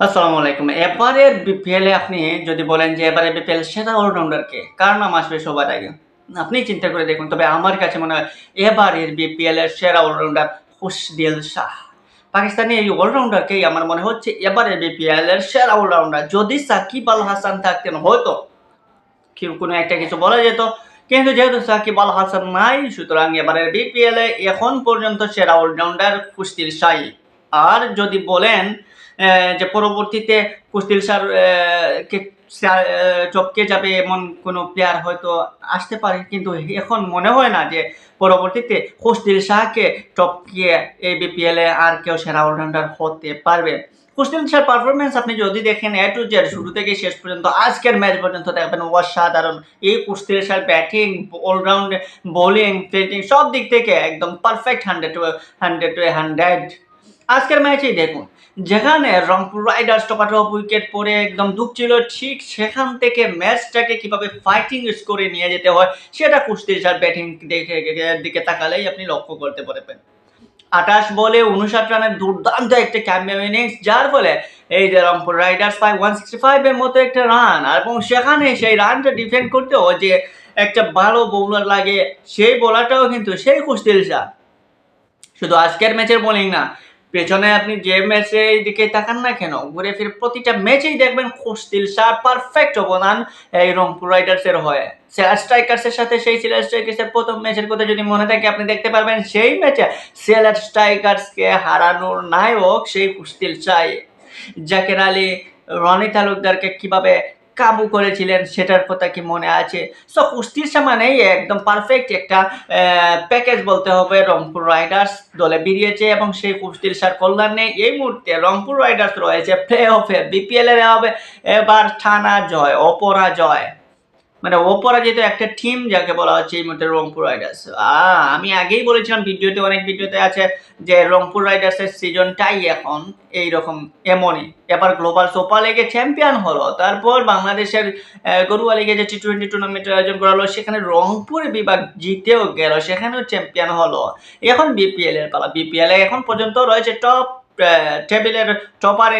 আসসালামু আলাইকুম। এবারের বিপিএলে আপনি যদি বলেন যে এবারে বিপিএল সেরা অলরাউন্ডারকে কার নাম আসবে সবার আগে? আপনি চিন্তা করে দেখুন, তবে আমার কাছে মনে হয় এবারের বিপিএল এর সেরা অলরাউন্ডার খুশদিল শাহ। পাকিস্তানি এই অলরাউন্ডারকেই আমার মনে হচ্ছে এবারে বিপিএল এর সেরা অলরাউন্ডার যদি সাকিব আল হাসান থাকতেন, হয়তো কেউ কোনো একটা কিছু বলা যেত। কিন্তু যেহেতু সাকিব আল হাসান নাই, সুতরাং এবারের বিপিএল এখন পর্যন্ত সেরা অলরাউন্ডার কুস্তির শাহী। আর যদি বলেন যে পরবর্তীতে কুস্তিল স্যার কে চপকে যাবে এমন কোনো প্লেয়ার হয়তো আসতে পারে, কিন্তু এখন মনে হয় না যে পরবর্তীতে কুস্তিল শাহকে টপকিয়ে এই বিপিএলে আর কেউ সেরা অলরাউন্ডার হতে পারবে। কুস্তিল শাহর পারফরমেন্স আপনি যদি দেখেন এ টু জেড শুরু থেকে শেষ পর্যন্ত, আজকের ম্যাচ পর্যন্ত দেখবেন অসাধারণ। এই কুস্তিল শাহর ব্যাটিং অলরাউন্ড বোলিং ফিল্ডিং সব দিক থেকে একদম perfect hundred hundred two hundred আজকের ম্যাচেই দেখুন, যেখানে রংপুর রাইডার্স টপাটপ উইকেট পরে একদম দুঃখ ছিল ঠিক সেখান থেকে ম্যাচটাকে কীভাবে ফাইটিং স্কোরে নিয়ে যেতে হয়, সেটা কুস্তির সার ব্যাটিং দেখে দিকে তাকালেই আপনি লক্ষ্য করতে পারবেন। আঠাশ বলে উনষাট রানের দুর্দান্ত একটা ক্যাম্পিয়ন ইনিংস যার ফলে এই যে রংপুর রাইডার্স পায় ওয়ান সিক্সটি ফাইভের মতো একটা রান এবং সেখানে সেই রানটা ডিফেন্ড করতে হয় যে একটা ভালো বোলার লাগে, সেই বোলারটাও কিন্তু সেই কুস্তিল শুধু আজকের ম্যাচের বোলিং না পেছনে আপনি যে ম্যাচে দিকে তাকান না কেন ঘুরে ফিরে প্রতিটা ম্যাচেই দেখবেন কুস্তিল শাহ পারফেক্ট অবদান এই রংপুর রাইডার্সের হয়ে। সেলার স্ট্রাইকার্সের সাথে সেই সেলার স্ট্রাইকার্সের প্রথম ম্যাচের কথা যদি মনে থাকে, আপনি দেখতে পারবেন সেই ম্যাচে সেলার স্ট্রাইকার্সকে হারানোর নায়ক সেই কুস্তিল শাহ। জাকের আলী, রনি তালুকদারকে কীভাবে কাবু করেছিলেন, সেটার কথা কি মনে আছে? সো কুস্তির সামানেই একদম পারফেক্ট একটা প্যাকেজ বলতে হবে রংপুর রাইডার্স দলে বেরিয়েছে এবং সেই কুস্তির সার কল্যাণে এই মুহূর্তে রংপুর রাইডার্স রয়েছে প্লে অফে বিপিএল এর হবে, এবার থানা জয়, অপরাজয়। মানে অপরাজিত একটা টিম যাকে বলা হচ্ছে এই মুহূর্তে রংপুর রাইডার্স আমি আগেই বলেছিলাম, ভিডিওতে অনেক ভিডিওতে আছে যে রংপুর রাইডার্সের সিজনটাই এখন এই রকম এমনই। এবার গ্লোবাল সুপার লিগে চ্যাম্পিয়ন হলো, তারপর বাংলাদেশের গরুয়া লিগে যে টি টোয়েন্টি টুর্নামেন্টের আয়োজন করা হলো, সেখানে রংপুর বিভাগ জিতেও গেল, সেখানেও চ্যাম্পিয়ন হলো। এখন বিপিএল এর পালা। বিপিএল এখন পর্যন্ত রয়েছে টপ টেবিলের টপারে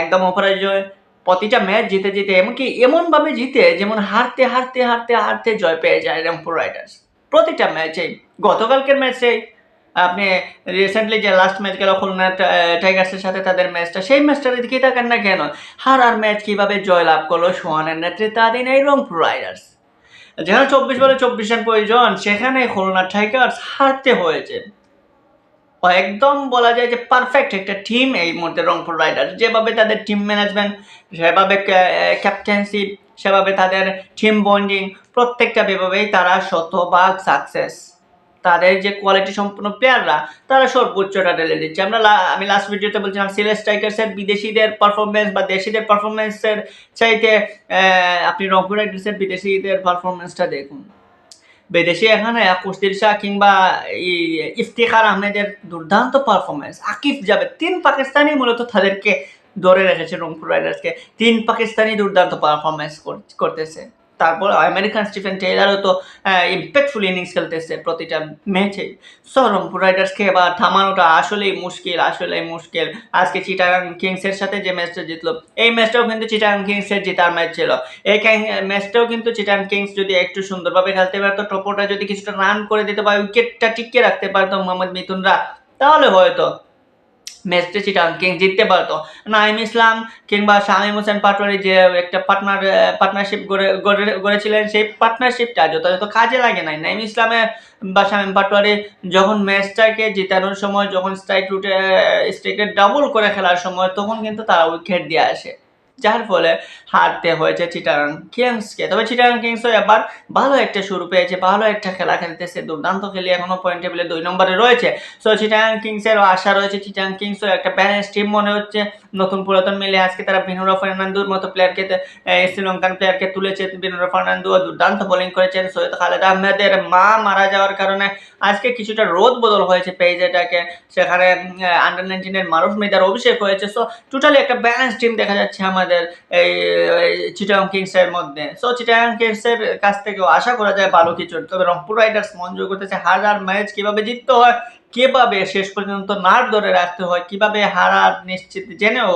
একদম অপরাজয়। প্রতিটা ম্যাচ জিতে জিতে এমনকি এমনভাবে জিতে যেমন হারতে হারতে হারতে হারতে জয় পেয়ে যায় রংপুর রাইডার্স। প্রতিটা ম্যাচেই গতকালকের ম্যাচে আপনি রিসেন্টলি যে লাস্ট ম্যাচ গেল খুলনা টাইগার্সের সাথে তাদের ম্যাচটা, সেই ম্যাচটা দিকে থাকেন না কেন? হার আর ম্যাচ কীভাবে জয় লাভ করল সোহানের নেতৃত্বাধীন এই রংপুর রাইডার্স? যেখানে চব্বিশ বলে চব্বিশ রান প্রয়োজন, সেখানে খুলনা টাইগার্স হারতে হয়েছে। একদম বলা যায় যে পারফেক্ট একটা টিম এই মুহূর্তে রংপুর রাইডার্স যেভাবে তাদের টিম ম্যানেজমেন্ট সেভাবে ক্যাপ্টেন্সি সেভাবে তাদের টিম বন্ডিং প্রত্যেকটা বিভাবেই তারা শতভাগ সাকসেস তাদের যে কোয়ালিটি সম্পন্ন প্লেয়াররা তারা সর্বোচ্চটা ঢেলে দিচ্ছে। আমরা আমি লাস্ট ভিডিওতে বলছিলাম সিলেট স্ট্রাইকার্সের বিদেশিদের পারফরমেন্স বা দেশিদের পারফরমেন্সের চাইতে আপনি রংপুর রাইডার্সের বিদেশিদের পারফরমেন্সটা দেখুন। বিদেশি এখানে কুস্তির শাহ কিংবা ইফতিখার আহমেদের দুর্দান্ত পারফরমেন্স আকিফ যাবে, তিন পাকিস্তানি মূলত তাদেরকে ধরে রেখেছে রংপুর রাইডার্সকে তিন পাকিস্তানি দুর্দান্ত পারফরমেন্স করতেছে। তারপর আমেরিকান স্টিফেন টেইলারও তো ইম্প্যাক্টফুল ইনিংস খেলতেছে প্রতিটা ম্যাচে। সো রংপুর রাইডার্সকে এবার থামানোটা আসলেই মুশকিল আসলেই মুশকিল। আজকে চিটাগাং কিংসের সাথে যে ম্যাচটা জিতলো, এই ম্যাচটাও কিন্তু চিটাগাং কিংসের জেতার ম্যাচ ছিল। এই ম্যাচটাও কিন্তু চিটাগাং কিংস যদি একটু সুন্দরভাবে খেলতে পারতো টপোটা যদি কিছুটা রান করে দিতে পারে উইকেটটা টিকিয়ে রাখতে পারতো মোহাম্মদ মিথুনরা, তাহলে হয়তো ম্যাচটা সেটা কিং জিততে পারতো। নাইম ইসলাম কিংবা শামীম হোসেন পাটোয়ারি যে একটা পার্টনার পার্টনারশিপ গড়ে, গড়ে- গড়েছিলেন, সেই পার্টনারশিপটা যথাযথ কাজে লাগে নাই। নাইম ইসলামের বা শামীম পাটোয়ারি যখন ম্যাচটাকে জেতানোর সময়, যখন স্ট্রাইক রুটে স্ট্রাইকে ডাবল করে খেলার সময়, তখন কিন্তু তারা উইকেট দিয়ে আসে। যার ফলে হারতে হয়েছে চিটাগাং কিংসকে। তবে চিটাগাং কিংসও এবার ভালো একটা শুরু পেয়েছে, ভালো একটা খেলা খেলতেছে, দুর্দান্ত খেলে এখনও পয়েন্ট টেবিলে দুই নম্বরে রয়েছে। সো চিটাগাং কিংসেরও আশা রয়েছে, চিটাগাং কিংসও একটা ব্যালেন্স টিম মনে হচ্ছে। নতুন পুরাতন মিলে আজকে তারা বিনোরা ফার্নান্দুর মতো প্লেয়ারকে শ্রীলঙ্কান প্লেয়ারকে তুলেছে। বিনোরা ফার্নান্দু দুর্দান্ত বোলিং করেছেন। সৈয়দ খালেদ আহমেদের মা মারা যাওয়ার কারণে আজকে কিছুটা রোদ বদল হয়েছে পেজেটাকে সেখানে আন্ডার নাইনটিনের মারুফ মিদার অভিষেক হয়েছে। সো টোটালি একটা ব্যালেন্স টিম দেখা যাচ্ছে আমাদের। আপনাদের এই চিটাং কিংসের মধ্যে। সো চিটাং কিংসের কাছ থেকেও আশা করা যায় ভালো কিছু। তবে রংপুর রাইডার্স জয় করতেছে হাজার ম্যাচ কীভাবে জিততে হয়, কীভাবে শেষ পর্যন্ত নার ধরে রাখতে হয়, কীভাবে হারার নিশ্চিত জেনেও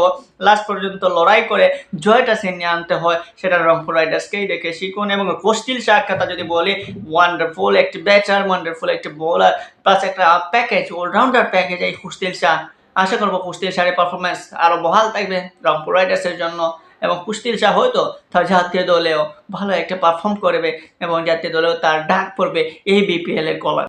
লাস্ট পর্যন্ত লড়াই করে জয়টা ছিনিয়ে আনতে হয়, সেটা রংপুর রাইডার্সকেই দেখে শিখুন। এবং কোস্টিল কথা যদি বলি ওয়ান্ডারফুল একটি ব্যাচার ওয়ান্ডারফুল একটি বোলার প্লাস একটা প্যাকেজ অলরাউন্ডার প্যাকেজ এই কুস্তিল শাহ আশা করব কুস্তির শাড়ির পারফরমেন্স আরও বহাল থাকবে রংপুর রাইডার্সের জন্য। এবং কুস্তির শাহ হয়তো তার জাতীয় দলেও ভালো একটা পারফর্ম করবে এবং জাতীয় দলেও তার ডাক পড়বে এই বিপিএল এর গলায়।